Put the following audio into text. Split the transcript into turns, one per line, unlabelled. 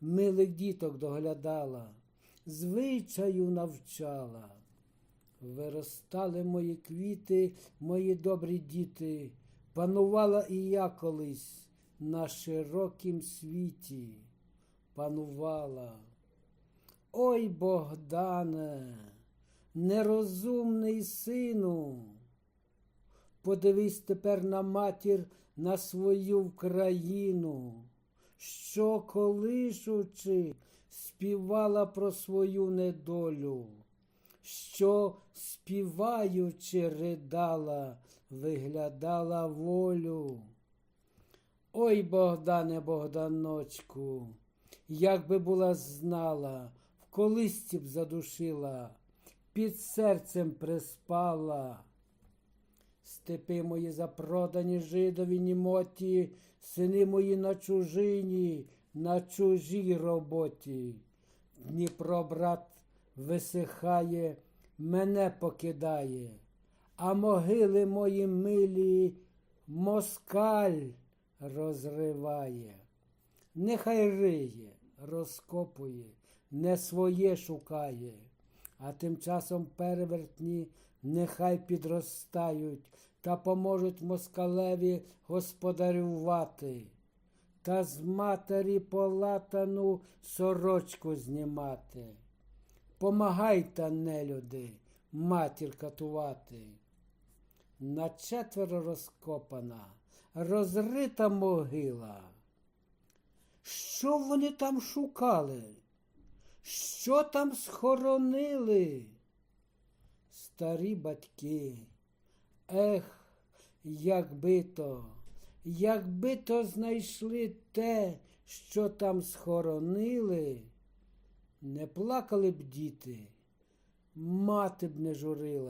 милих діток доглядала, звичаю навчала. Виростали мої квіти, мої добрі діти, панувала і я колись на широкім світі, панувала. Ой, Богдане, нерозумний сину, подивись тепер на матір на свою Вкраїну, що колишучи, співала про свою недолю, що співаючи ридала, виглядала волю. Ой, Богдане, Богданочку, як би була знала, в колисці б задушила, під серцем приспала. Степи мої запродані жидові німоті, сини мої на чужині, на чужій роботі. Дніпро, брат, висихає, мене покидає, а могили мої милі москаль розриває. Нехай риє, розкопує, не своє шукає, а тим часом перевертні нехай підростають та поможуть москалеві господарювати, та з матері полатану сорочку знімати. Помагайте, нелюди, матір катувати. На четверо розкопана, розрита могила. Що вони там шукали? Що там схоронили? Старі батьки, ех, якби то, якби то знайшли те, що там схоронили, не плакали б діти, мати б не журила.